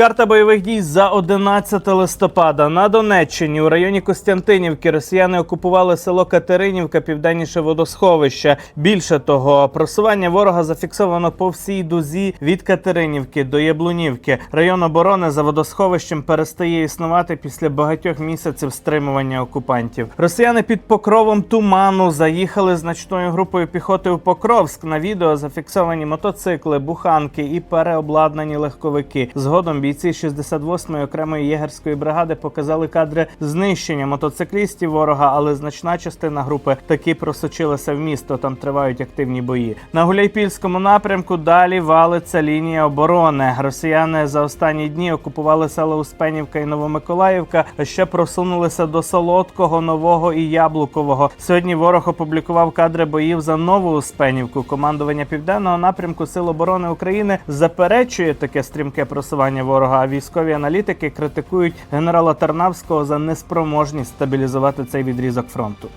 Карта бойових дій за 11 листопада на Донеччині у районі Костянтинівки росіяни окупували село Катеринівка, південніше водосховище. Більше того, просування ворога зафіксовано по всій дузі від Катеринівки до Яблунівки. Район оборони за водосховищем перестає існувати після багатьох місяців стримування окупантів. Росіяни під покровом туману заїхали значною групою піхоти у Покровськ. На відео зафіксовані мотоцикли, буханки і переобладнані легковики. Згодом бійці 68-ї окремої єгерської бригади показали кадри знищення мотоциклістів ворога, але значна частина групи таки просочилася в місто. Там тривають активні бої. На Гуляйпільському напрямку далі валиться лінія оборони. Росіяни за останні дні окупували села Успенівка і Новомиколаївка, а ще просунулися до Солодкого, Нового і Яблукового. Сьогодні ворог опублікував кадри боїв за нову Успенівку. Командування південного напрямку Сил оборони України заперечує таке стрімке просування ворога. А військові аналітики критикують генерала Тарнавського за неспроможність стабілізувати цей відрізок фронту.